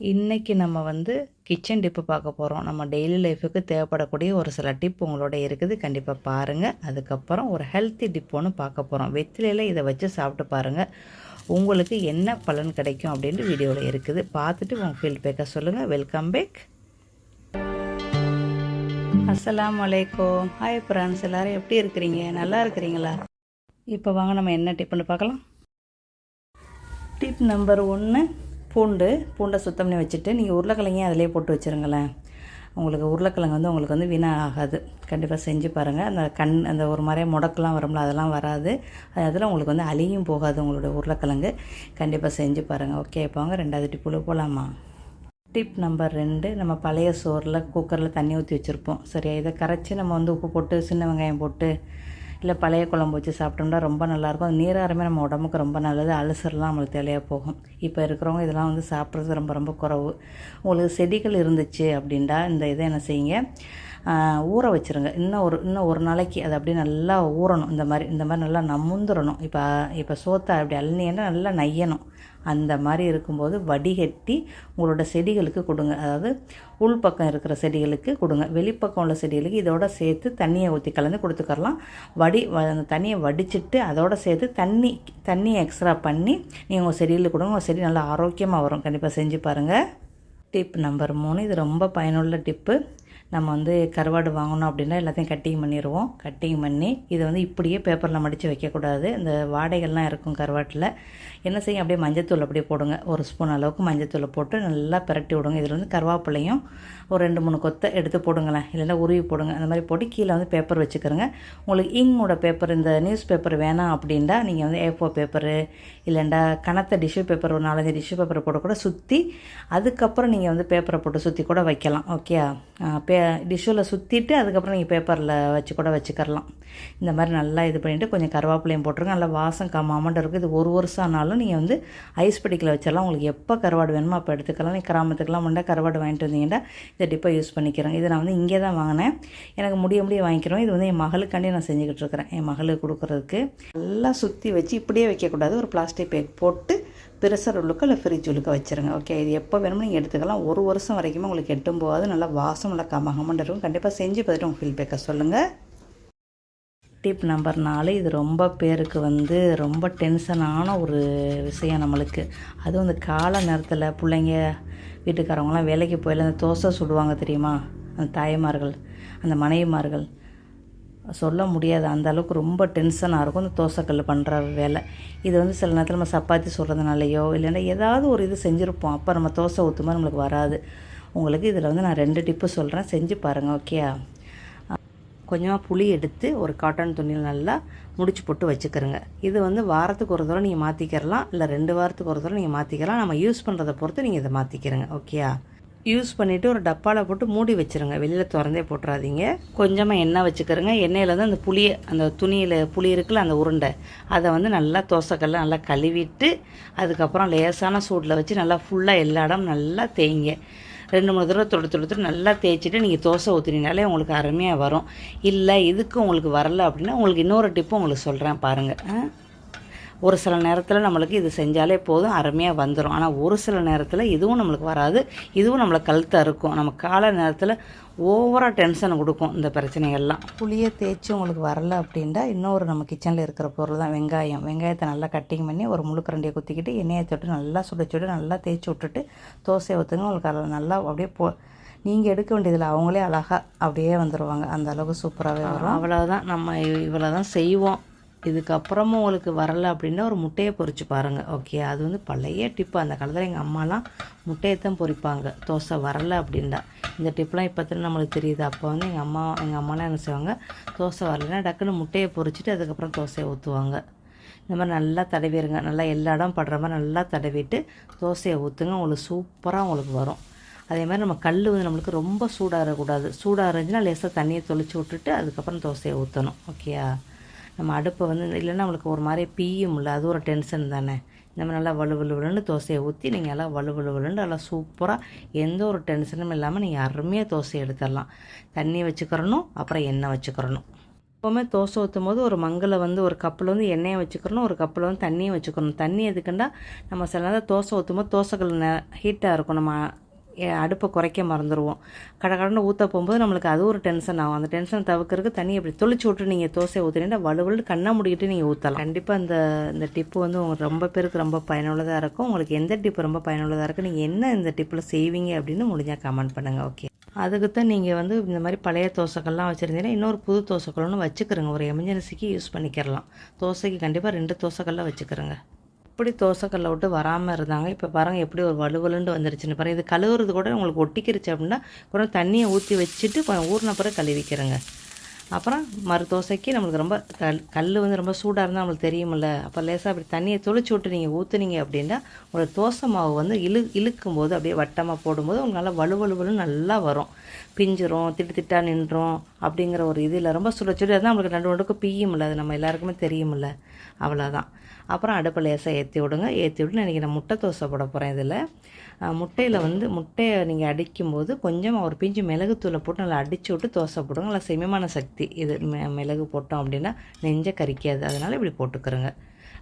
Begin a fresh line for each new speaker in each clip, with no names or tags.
இன்றைக்கி நம்ம வந்து கிச்சன் டிப்பு பார்க்க போகிறோம் நம்ம டெய்லி லைஃபுக்கு தேவைப்படக்கூடிய ஒரு சில டிப் உங்களோட இருக்குது. கண்டிப்பாக பாருங்கள் அதுக்கப்புறம் ஒரு ஹெல்த்தி டிப் ஒன்று பார்க்க போகிறோம் வெத்திலையில் இதை வச்சு சாப்பிட்டு பாருங்கள் உங்களுக்கு என்ன பலன் கிடைக்கும் அப்படின்ட்டு வீடியோவில் இருக்குது. பார்த்துட்டு உங்கள் ஃபீல் சொல்லுங்கள் வெல்கம் பேக் அஸ்ஸலாம் வலைக்கம் ஹாய் ஃப்ரெண்ட்ஸ் எல்லோரும் எப்படி இருக்கிறீங்க? நல்லா இருக்கிறீங்களா? இப்போ வாங்க நம்ம என்ன டிப்புன்னு பார்க்கலாம். டிப் நம்பர் ஒன்று பூண்டு பூண்டை சுத்தம் பண்ணி வச்சுட்டு நீங்கள் உருளைக்கிழங்கையும் அதிலே போட்டு வச்சுருங்களேன். உங்களுக்கு உருளைக்கிழங்கு வந்து உங்களுக்கு வந்து வீணாக ஆகாது. கண்டிப்பாக செஞ்சு பாருங்கள் அந்த கண் அந்த ஒரு மாதிரியே முடக்கெலாம் வரும்ல அதெல்லாம் வராது. அதில் உங்களுக்கு வந்து அழியும் போகாது உங்களோட உருளைக்கிழங்கு. கண்டிப்பாக செஞ்சு பாருங்கள் ஓகே இப்போ வாங்க. ரெண்டாவது டிப்புல போகலாமா டிப் நம்பர் ரெண்டு நம்ம பழைய சோறில் குக்கரில் தண்ணி ஊற்றி வச்சுருப்போம். சரியா? இதை கரைச்சி நம்ம வந்து உப்பு போட்டு சின்ன வெங்காயம் போட்டு இல்லை பழைய குழம்பு வச்சு சாப்பிட்டோம்னா ரொம்ப நல்லாயிருக்கும். அது நீராரமே நம்ம உடம்புக்கு ரொம்ப நல்லது. அலசர்லாம் நம்மளுக்கு தெளியாக போகும். இப்போ இருக்கிறவங்க இதெல்லாம் வந்து சாப்பிட்றது ரொம்ப ரொம்ப குறவு. உங்களுக்கு செடிகள் இருந்துச்சு அப்படின்டா இந்த இதை என்ன செய்யுங்க? ஊற வச்சுருங்க. இன்னும் ஒரு இன்னும் ஒரு நாளைக்கு அது அப்படியே நல்லா ஊறணும். இந்த மாதிரி இந்த மாதிரி நல்லா நமுந்துடணும் இப்போ இப்போ சோத்தை அப்படி அள்ளினேன்னா நல்லா நையணும். அந்த மாதிரி இருக்கும்போது வடிகட்டி உங்களோட செடிகளுக்கு கொடுங்க. அதாவது உள்பக்கம் இருக்கிற செடிகளுக்கு கொடுங்க. வெளிப்பக்கம் உள்ள செடிகளுக்கு இதோட சேர்த்து தண்ணியை ஊற்றி கலந்து கொடுத்துக்கரலாம் வடி அந்த தண்ணியை வடிச்சிட்டு அதோட சேர்த்து தண்ணி தண்ணியை எக்ஸ்ட்ரா பண்ணி நீங்கள் உங்கள் செடியில் கொடுங்க. உங்கள் செடி நல்லா ஆரோக்கியமாக வரும். கண்டிப்பாக செஞ்சு பாருங்கள் டிப் நம்பர் மூணு. இது ரொம்ப பயனுள்ள டிப்பு நம்ம வந்து கருவாடு வாங்கணும் அப்படின்னா எல்லாத்தையும் கட்டிங் பண்ணிடுவோம் கட்டிங் பண்ணி இதை வந்து இப்படியே பேப்பரில் மடித்து வைக்கக்கூடாது. இந்த வாடைகள்லாம் இருக்கும் கருவாட்டில். என்ன செய்யும் அப்படியே மஞ்சத்தூள் அப்படியே போடுங்க. ஒரு ஸ்பூன் அளவுக்கு மஞ்சத்தூளை போட்டு நல்லா பிரட்டி விடுங்க. இதில் வந்து கருவாப்பிள்ளையும் ஒரு ரெண்டு மூணு கொத்தை எடுத்து போடுங்களேன். இல்லைன்னா உருவி போடுங்க. அந்த மாதிரி போட்டு கீழே வந்து பேப்பர் வச்சுக்கிறோங்க. உங்களுக்கு இங்கோட பேப்பர் இந்த நியூஸ் பேப்பர் வேணாம் அப்படின்டா நீங்கள் வந்து ஏ பேப்பரு இல்லைண்டா கனத்த டிஷ்யூ பேப்பர் ஒரு நாலஞ்சு டிஷ்யூ பேப்பரை போட்டு கூட சுற்றி அதுக்கப்புறம் நீங்கள் வந்து பேப்பரை போட்டு சுற்றி கூட வைக்கலாம். ஓகே பே டிஷ்ஷில் சுற்றிட்டு அதுக்கப்புறம் நீங்கள் பேப்பரில் வச்சு கூட வச்சுக்கரலாம் இந்த மாதிரி நல்லா இது பண்ணிவிட்டு கொஞ்சம் கருவேப்பிலையும் போட்டுருங்க. நல்லா வாசம் கம்மாமண்ட் இருக்குது. இது ஒரு வருஷம் ஆனாலும் நீங்கள் வந்து ஐஸ் படிக்கில் வச்சிடலாம். உங்களுக்கு எப்போ கருவாடு வேணுமோ அப்போ எடுத்துக்கலாம். நீங்கள் கிராமத்துக்கெல்லாம் முண்டா கருவாடு வாங்கிட்டு வந்தீங்கன்னா இதை டிப்பை யூஸ் பண்ணிக்கிறேன். இதை நான் வந்து இங்கே தான் வாங்கினேன். எனக்கு முடிய முடிய வாங்கிக்கிறோம். இது வந்து என் மகளுக்காண்டி நான் செஞ்சுக்கிட்டு இருக்கிறேன். என் மகளுக்கு கொடுக்குறதுக்கு. நல்லா சுற்றி வச்சு இப்படியே வைக்கக்கூடாது. ஒரு பிளாஸ்டிக் பேக் போட்டு பெருசாக உள்ளுக்கு இல்லை ஃப்ரிட்ஜ் உள்ளுக்க வச்சுருங்க ஓகே இது எப்போ வேணுமோ நீங்கள் எடுத்துக்கலாம். ஒரு வருஷம் வரைக்குமே உங்களுக்கு எட்டும் போகாது. நல்லா வாசம் நல்லா கமகமண்டு இருக்கும். கண்டிப்பாக செஞ்சு பார்த்துட்டு உங்கள் ஃபீல்பேக்கை சொல்லுங்கள் டிப் நம்பர் நாலு இது ரொம்ப பேருக்கு வந்து ரொம்ப டென்ஷனான ஒரு விஷயம் நம்மளுக்கு. அதுவும் இந்த கால நேரத்தில் பிள்ளைங்க வீட்டுக்காரவங்களாம் வேலைக்கு போயில அந்த தோசை சுடுவாங்க தெரியுமா? அந்த தாய்மார்கள் அந்த மனைவிமார்கள். சொல்ல முடியாது. அந்த அளவுக்கு ரொம்ப டென்ஷனாக இருக்கும். இந்த தோசைக்கல் பண்ணுற வேலை. இது வந்து சில நேரத்தில் நம்ம சப்பாத்தி சொல்கிறதுனாலையோ இல்லைன்னா ஏதாவது ஒரு இது செஞ்சுருப்போம். அப்போ நம்ம தோசை ஊற்றுமா நம்மளுக்கு வராது. உங்களுக்கு இதில் வந்து நான் ரெண்டு டிப்பு சொல்கிறேன் செஞ்சு பாருங்கள் ஓகே கொஞ்சமாக புளி எடுத்து ஒரு காட்டன் துணியில் நல்லா முடிச்சு போட்டு வச்சுக்கிறோங்க இது வந்து வாரத்துக்கு ஒரு தடவை நீங்கள் மாற்றிக்கிறலாம் இல்லை ரெண்டு வாரத்துக்கு ஒரு தடவை நீங்கள் மாற்றிக்கலாம் நம்ம யூஸ் பண்ணுறதை பொறுத்து நீங்கள் இதை மாற்றிக்கிறங்க ஓகேயா யூஸ் பண்ணிவிட்டு ஒரு டப்பாவில் போட்டு மூடி வச்சுருங்க. வெளியில் திறந்தே போட்டுறாதீங்க. கொஞ்சமாக எண்ணெய் வச்சுக்கிறோங்க. எண்ணெயில் வந்து அந்த புளியை அந்த துணியில் புளி இருக்குல்ல அந்த உருண்டை. அதை வந்து நல்லா தோசைக்கல்ல நல்லா கழுவிட்டு அதுக்கப்புறம் லேசான சூட்டில் வச்சு நல்லா ஃபுல்லாக எல்லா இடமும் நல்லா தேய்ங்க. ரெண்டு மூணு தடவை தொடு தொடுத்து நல்லா தேய்ச்சிட்டு நீங்கள் தோசை ஊற்றினாலே உங்களுக்கு அருமையாக வரும். இல்லை இதுக்கு உங்களுக்கு வரல அப்படின்னா உங்களுக்கு இன்னொரு டிப்பு உங்களுக்கு சொல்கிறேன் பாருங்கள் ஒரு சில நேரத்தில் நம்மளுக்கு இது செஞ்சாலே போதும் அருமையாக வந்துடும் ஆனால் ஒரு சில நேரத்தில் இதுவும் நம்மளுக்கு வராது. இதுவும் நம்மளை கழுத்தாக இருக்கும். நம்ம கால நேரத்தில் ஓவராக டென்ஷன் கொடுக்கும் இந்த பிரச்சனைகள்லாம். புளியை தேய்ச்சி உங்களுக்கு வரல அப்படின்ட்டா இன்னொரு நம்ம கிச்சனில் இருக்கிற பொருள் தான் வெங்காயம். வெங்காயத்தை நல்லா கட்டிங் பண்ணி ஒரு முழுக்கரண்டியை குத்திக்கிட்டு எண்ணெயை தொட்டு நல்லா சுட சுட நல்லா தேய்ச்சி விட்டுட்டு தோசையை ஊற்றுங்க உங்களுக்கு நல்லா அப்படியே போ நீங்கள் எடுக்க வேண்டியதில்லை. அவங்களே அழகாக அப்படியே வந்துடுவாங்க அந்த அளவுக்கு சூப்பராகவே வரும். அவ்வளோதான் நம்ம இவ்வளோ தான் செய்வோம். இதுக்கப்புறமும் உங்களுக்கு வரலை அப்படின்னா ஒரு முட்டையை பொறிச்சு பாருங்கள் ஓகே அது வந்து பழைய டிப்பு அந்த காலத்தில் எங்கள் அம்மாலாம் முட்டையை தான் பொறிப்பாங்க. தோசை வரலை அப்படின்னா. இந்த டிப்லாம் இப்போ தான் நம்மளுக்கு தெரியுது. அப்போ வந்து எங்கள் அம்மா எங்கள் அம்மாலாம் என்ன செய்வாங்க? தோசை வரலைன்னா டக்குன்னு முட்டையை பொறிச்சிட்டு அதுக்கப்புறம் தோசையை ஊற்றுவாங்க இந்த மாதிரி நல்லா தடவிடுங்க நல்லா எல்லா இடம் படுற மாதிரி நல்லா தடவிட்டு தோசையை ஊற்றுங்க உங்களுக்கு சூப்பராக உங்களுக்கு வரும். அதே மாதிரி நம்ம கல் வந்து நம்மளுக்கு ரொம்ப சூடாக இருக்கக்கூடாது சூடாக இருந்துச்சுன்னா லேசாக தண்ணியை தொளிச்சு விட்டுட்டு அதுக்கப்புறம் தோசையை ஊற்றணும் ஓகேயா நம்ம அடுப்பை வந்து இல்லைன்னா நம்மளுக்கு ஒரு மாதிரி பீயும்ல அது ஒரு டென்ஷன் தானே. இந்த மாதிரி நல்லா வலு வலுன்னு தோசையை ஊற்றி நீங்கள் எல்லாம் வலு வலுன்னு நல்லா சூப்பராக எந்த ஒரு டென்ஷனும் இல்லாமல் நீங்கள் அருமையாக தோசை எடுத்துடலாம். தண்ணி வச்சுக்கிறணும் அப்புறம் எண்ணெய் வச்சுக்கிறணும். எப்போவுமே தோசை ஊற்றும் போது ஒரு மங்கில் வந்து ஒரு கப்பில் வந்து எண்ணெயை வச்சுக்கணும் ஒரு கப்பில் வந்து தண்ணியை வச்சுக்கணும் தண்ணி எதுக்குண்டா நம்ம சில நேரம் தோசை ஊற்றும் போது தோசைகள் ஹீட்டாக இருக்கும். நம்ம அடுப்பை குறைக்க மறந்துடுவோம் கடை கடன்னு ஊற்ற போகும்போது நம்மளுக்கு அது ஒரு டென்ஷன் ஆகும். அந்த டென்ஷன் தவிர்க்கறதுக்கு தண்ணி அப்படி தொளிச்சு விட்டு நீங்கள் தோசை ஊற்றுனீங்கன்னா வலுவலு கண்ணை முடிக்கிட்டு நீங்கள் ஊற்றலாம் கண்டிப்பாக அந்த இந்த டிப்பு வந்து உங்களுக்கு ரொம்ப பேருக்கு ரொம்ப பயனுள்ளதாக இருக்கும். உங்களுக்கு எந்த டிப்பு ரொம்ப பயனுள்ளதாக இருக்குது நீங்கள் என்ன இந்த டிப்பில் செய்வீங்க அப்படின்னு முடிஞ்சால் கமெண்ட் பண்ணுங்கள் ஓகே அதுக்கு தான் நீங்கள் வந்து இந்த மாதிரி பழைய தோசைக்கள்லாம் வச்சுருந்தீங்கன்னா இன்னொரு புது தோசைக்கல் ஒன்று வச்சுக்கிறோங்க. ஒரு எமர்ஜென்சிக்கு யூஸ் பண்ணிக்கிறலாம். தோசைக்கு கண்டிப்பாக ரெண்டு தோசைக்கல்லாம் வச்சுக்கிறோங்க. இப்படி தோசைக்கல்லை விட்டு வராமல் இருந்தாங்க? இப்போ பாருங்கள் எப்படி ஒரு வலுவலுன்னு வந்துருச்சுன்னு பாருங்கள் இது கழுவுறது கூட உங்களுக்கு ஒட்டிக்கிருச்சு அப்படின்னா கொஞ்சம் தண்ணியை ஊற்றி வச்சுட்டு கொஞ்சம் ஊறின பிறகு கழுவிக்கிறேங்க அப்புறம் மறு தோசைக்கு நம்மளுக்கு ரொம்ப கல் கல் வந்து ரொம்ப சூடாக இருந்தால் நம்மளுக்கு தெரியுமில்ல அப்போ லேசாக அப்படி தண்ணியை தொளிச்சு விட்டு நீங்கள் ஊற்றுனீங்க அப்படின்னா உங்களோட தோசை மாவு வந்து இழு இழுக்கும் போது அப்படியே வட்டமாக போடும்போது உங்களுக்கு நல்லா வலுவலுவலுன்னு நல்லா வரும். பிஞ்சிரும் திட்டு திட்டாக நின்றோம். அப்படிங்கிற ஒரு இது இல்லை ரொம்ப சுட சுட இருந்தால் நம்மளுக்கு ரெண்டு பியும் இல்லை அது நம்ம எல்லாருக்குமே தெரியுமில்ல. அவ்வளோதான் அப்புறம் அடுப்பை லேசாக ஏற்றி விடுங்க. ஏற்றி விட்டு நான் இன்றைக்கி நான் முட்டை தோசை போட போகிறேன் இதில். முட்டையில் வந்து முட்டையை நீங்கள் அடிக்கும்போது கொஞ்சம் ஒரு பிஞ்சு மிளகுத்தூளை போட்டு நல்லா அடித்து விட்டு தோசை போடுங்க. நல்லா செமிமான சக்தி. இது மிளகு போட்டோம் அப்படின்னா நெஞ்சை கரிக்காது. அதனால் இப்படி போட்டுக்கிறோங்க.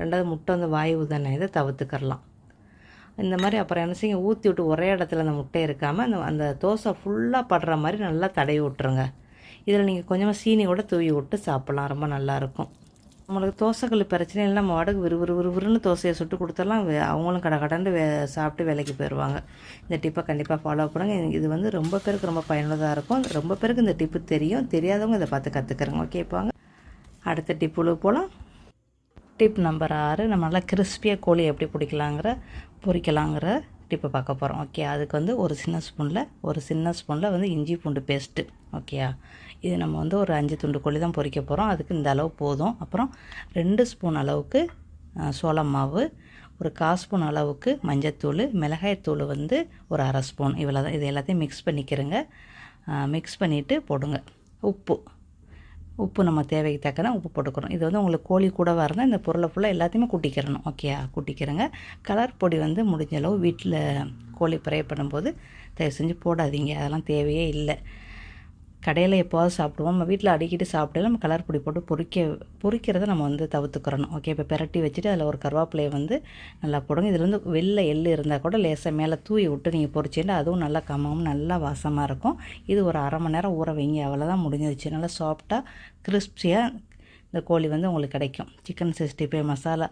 ரெண்டாவது முட்டை வந்து வாயு தானே இதை தவிர்த்துக்கிறலாம். இந்த மாதிரி அப்புறம் என்ன செய்யுங்க? ஊற்றி விட்டு ஒரே இடத்துல அந்த முட்டை இருக்காமல் அந்த அந்த தோசை ஃபுல்லாக படுற மாதிரி நல்லா தடவி விட்டுருங்க. இதில் நீங்கள் கொஞ்சமாக சீனி கூட தூவி விட்டு சாப்பிட்லாம். ரொம்ப நல்லாயிருக்கும். நம்மளுக்கு தோசைகள் பிரச்சனை இல்லை நம்ம வாடகை விறு விறு விறுவிறுன்னு தோசையை சுட்டு கொடுத்தலாம் அவங்களும் கடை கடந்து வே சாப்பிட்டு வேலைக்கு போயிடுவாங்க இந்த டிப்பை கண்டிப்பாக ஃபாலோ பண்ணுங்கள் இது- வந்து ரொம்ப பேருக்கு ரொம்ப பயனுள்ளதாக இருக்கும். ரொம்ப பேருக்கு இந்த டிப்பு தெரியும். தெரியாதவங்க இதை பார்த்து கற்றுக்குறோங்க கேட்பாங்க அடுத்த டிப்புல போகலாம் டிப் நம்பர் ஆறு நம்ம நல்லா கிறிஸ்பியாக கோழி எப்படி பிடிக்கலாங்கிற பொறிக்கலாங்கிற டிப்பை பார்க்க போகிறோம் ஓகே அதுக்கு வந்து ஒரு சின்ன ஸ்பூனில் ஒரு சின்ன ஸ்பூனில் வந்து இஞ்சி பூண்டு பேஸ்ட்டு ஓகேயா? இது நம்ம வந்து ஒரு அஞ்சு துண்டு கோழி தான் பொறிக்க போகிறோம் அதுக்கு இந்த அளவு போதும். அப்புறம் ரெண்டு ஸ்பூன் அளவுக்கு சோளம் மாவு ஒரு கால் ஸ்பூன் அளவுக்கு மஞ்சத்தூள் மிளகாய்த்தூள் வந்து ஒரு அரை ஸ்பூன். இவ்வளோ தான் இது எல்லாத்தையும் மிக்ஸ் பண்ணிக்கிறேங்க. மிக்ஸ் பண்ணிவிட்டு போடுங்க. உப்பு. உப்பு நம்ம தேவைக்கு தக்கன உப்பு போட்டுக்கிறோம். இது வந்து உங்களுக்கு கோழி கூட இருந்தால் இந்த பொருளை ஃபுல்லாக எல்லாத்தையுமே கூட்டிக்கிறணும். ஓகேயா கூட்டிக்கிறேங்க. கலர் பொடி வந்து முடிஞ்ச அளவு வீட்டில் கோழி ஃப்ரை பண்ணும்போது தயவு செஞ்சு போடாதீங்க. அதெல்லாம் தேவையே இல்லை. கடையில் எப்போவாது சாப்பிடுவோம். நம்ம வீட்டில் அடிக்கடி சாப்பிட்டு நம்ம கலர் பொடி போட்டு பொறிக்க பொறிக்கிறத நம்ம வந்து தவிர்த்துக்கிறணும். ஓகே இப்போ பெரட்டி வச்சுட்டு அதில் ஒரு கருவேப்பிலையை வந்து நல்லா போடுங்க. இதில் வந்து வெள்ளை எள்ளு இருந்தால் கூட லேசாக மேலே தூவி விட்டு நீங்கள் பொறிச்சுட்டு அதுவும் நல்லா கம்மாவும் நல்லா வாசமாக இருக்கும். இது ஒரு அரை மணி நேரம் ஊற வைங்க. அவ்வளோதான் முடிஞ்சிருச்சு. நல்லா சாஃப்டாக கிறிஸ்பியாக இந்த கோழி வந்து உங்களுக்கு கிடைக்கும். சிக்கன் சிக்ஸ்டி ஃபைவ் மசாலா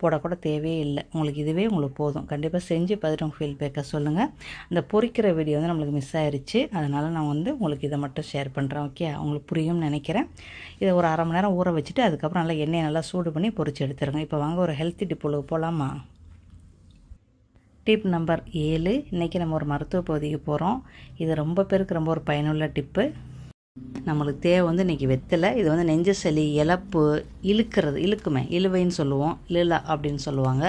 போடக்கூட தேவையே இல்லை. உங்களுக்கு இதுவே உங்களுக்கு போதும். கண்டிப்பாக செஞ்சு பார்த்துட்டு உங்கள் ஃபீல்பேக்கை சொல்லுங்கள் அந்த பொறிக்கிற வீடியோ வந்து நம்மளுக்கு மிஸ் ஆயிடுச்சு அதனால் நான் வந்து உங்களுக்கு இதை மட்டும் ஷேர் பண்ணுறேன் ஓகே உங்களுக்கு புரியும்னு நினைக்கிறேன். இதை ஒரு அரை மணி நேரம் ஊற வச்சுட்டு அதுக்கப்புறம் நல்லா எண்ணெயை நல்லா சூடு பண்ணி பொறிச்சு எடுத்துருங்க. இப்போ வாங்க ஒரு ஹெல்த்தி டிப்புளுக்கு போகலாமா டிப் நம்பர் ஏழு. இன்றைக்கி நம்ம ஒரு மருத்துவ பகுதிக்கு போகிறோம் இது ரொம்ப பேருக்கு ரொம்ப ஒரு பயனுள்ள டிப்பு நம்மளுக்கு தேவை வந்து இன்றைக்கி வெத்தலை இது வந்து நெஞ்ச சளி இழப்பு இழுக்கிறது இழுக்குமே இழுவைன்னு சொல்லுவோம் இழுலா அப்படின்னு சொல்லுவாங்க.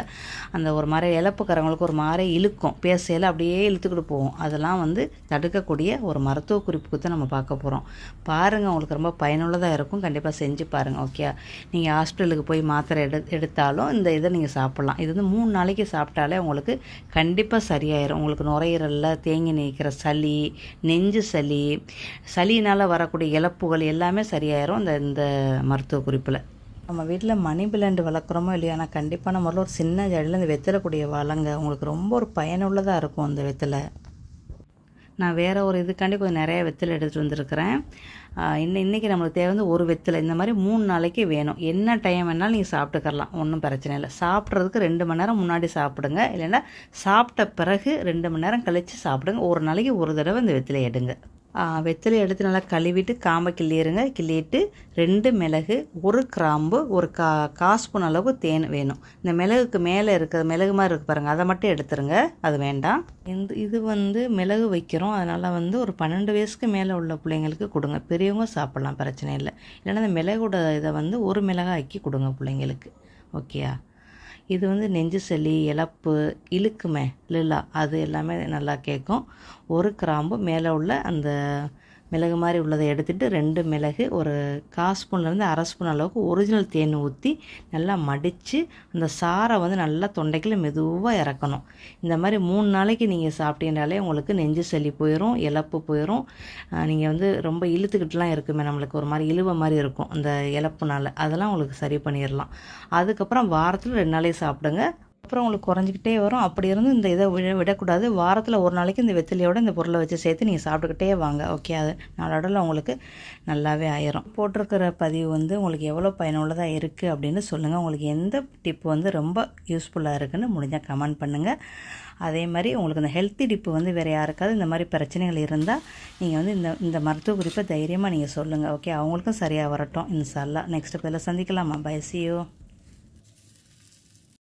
அந்த ஒரு மாதிரி இழப்புக்காரங்களுக்கு ஒரு மாதிரி இழுக்கும். பேசையில் அப்படியே இழுத்துக்கிட்டு போவோம். அதெல்லாம் வந்து தடுக்கக்கூடிய ஒரு மருத்துவ குறிப்புக்கு தான் நம்ம பார்க்க போகிறோம் பாருங்கள் உங்களுக்கு ரொம்ப பயனுள்ளதாக இருக்கும். கண்டிப்பாக செஞ்சு பாருங்கள் ஓகே நீங்கள் ஹாஸ்பிட்டலுக்கு போய் மாத்திரை எடு எடுத்தாலும் இந்த இதை நீங்கள் சாப்பிட்லாம். இது வந்து மூணு நாளைக்கு சாப்பிட்டாலே உங்களுக்கு கண்டிப்பாக சரியாயிரும். உங்களுக்கு நுரையீரலில் தேங்கி நிற்கிற சளி நெஞ்சு சளி சளினால் வரக்கூடிய இழப்புகள் எல்லாமே சரியாயிரும். இந்த இந்த மருத்துவ குறிப்பில். நம்ம வீட்டில் மணி பிளான்ட் வளர்க்குறோமோ இல்லையா ஆனால் கண்டிப்பான முறையில் ஒரு சின்ன ஜடியில் இந்த வெத்தலைக்கூடிய வளங்க உங்களுக்கு ரொம்ப ஒரு பயனுள்ளதாக இருக்கும் அந்த வெத்தலை. நான் வேறு ஒரு இதுக்காண்டி கொஞ்சம் நிறைய வெத்தலை எடுத்துகிட்டு வந்திருக்கிறேன். இன்னும் இன்றைக்கி நம்மளுக்கு தேவை வந்து ஒரு வெத்தலை. இந்த மாதிரி மூணு நாளைக்கு வேணும். என்ன டைம் வேணாலும் நீங்கள் சாப்பிட்டுக்கறலாம் ஒன்றும் பிரச்சனை இல்லை. சாப்பிட்றதுக்கு ரெண்டு மணி நேரம் முன்னாடி சாப்பிடுங்க. இல்லைன்னா சாப்பிட்ட பிறகு ரெண்டு மணி நேரம் கழித்து சாப்பிடுங்க. ஒரு நாளைக்கு ஒரு தடவை இந்த வெத்தலை எடுங்க. வெத்தலை எடுத்து நல்லா கழுவிட்டு காம்பை கிள்ளிடுங்க கிள்ளிட்டு ரெண்டு மிளகு ஒரு கிராம்பு ஒரு கா காஸ்பூன் அளவு தேன் வேணும். இந்த மிளகுக்கு மேலே இருக்கிற மிளகு மாதிரி இருக்கு பாருங்கள் அதை மட்டும் எடுத்துருங்க. அது வேண்டாம். இந்த இது வந்து மிளகு வைக்கிறோம். அதனால் வந்து ஒரு பன்னெண்டு வயசுக்கு மேலே உள்ள பிள்ளைங்களுக்கு கொடுங்க. பெரியவங்க சாப்பிட்லாம் பிரச்சனை இல்லை. இல்லைன்னா இந்த மிளகோட இதை வந்து ஒரு மிளகாய் ஆக்கி கொடுங்க பிள்ளைங்களுக்கு. ஓகேயா? இது வந்து நெஞ்சு சளி இழப்பு இழுக்குமே லில்லா அது எல்லாமே நல்லா கேட்கும். ஒரு கிராம்பு மேலே உள்ள அந்த மிளகு மாதிரி உள்ளதை எடுத்துகிட்டு ரெண்டு மிளகு ஒரு கால் ஸ்பூன்லேருந்து அரை ஸ்பூன் அளவுக்கு ஒரிஜினல் தேன் ஊற்றி நல்லா மடித்து அந்த சாரை வந்து நல்லா தொண்டைக்குள்ள மெதுவாக இறக்கணும். இந்த மாதிரி மூணு நாளைக்கு நீங்கள் சாப்பிட்டீங்கனாலே உங்களுக்கு நெஞ்சு சளி போயிடும் இழப்பு போயிடும் நீங்கள் வந்து ரொம்ப இழுத்துக்கிட்டுலாம் இருக்குமே நம்மளுக்கு ஒரு மாதிரி இழுவ மாதிரி இருக்கும் அந்த இழப்புனால. அதெல்லாம் உங்களுக்கு சரி பண்ணிடலாம். அதுக்கப்புறம் வாரத்தில் ரெண்டு நாளைக்கு சாப்பிடுங்க. அப்புறம் உங்களுக்கு குறைஞ்சிக்கிட்டே வரும். அப்படி இருந்து இந்த இதை விட விடக்கூடாது. வாரத்தில் ஒரு நாளைக்கு இந்த வெத்திலையோடு இந்த பொருளை வச்சு சேர்த்து நீங்கள் சாப்பிட்டுக்கிட்டே வாங்க. ஓகே அது நாளடைவில் உங்களுக்கு நல்லாவே ஆயிரும். போட்டிருக்கிற பதிவு வந்து உங்களுக்கு எவ்வளோ பயனுள்ளதாக இருக்குது அப்படின்னு சொல்லுங்கள் உங்களுக்கு எந்த டிப் வந்து ரொம்ப யூஸ்ஃபுல்லாக இருக்குதுன்னு முடிஞ்சால் கமெண்ட் பண்ணுங்கள் அதே மாதிரி உங்களுக்கு இந்த ஹெல்த்தி டிப்பு வந்து வேறு யாருக்காவது இந்த மாதிரி பிரச்சனைகள் இருந்தால் நீங்கள் வந்து இந்த இந்த மருத்துவ குறிப்பை தைரியமாக நீங்கள் சொல்லுங்கள் ஓகே அவங்களுக்கும் சரியாக வரட்டும். இன்ஷால்லா நெக்ஸ்ட் பதில் சந்திக்கலாமா? பை சியோ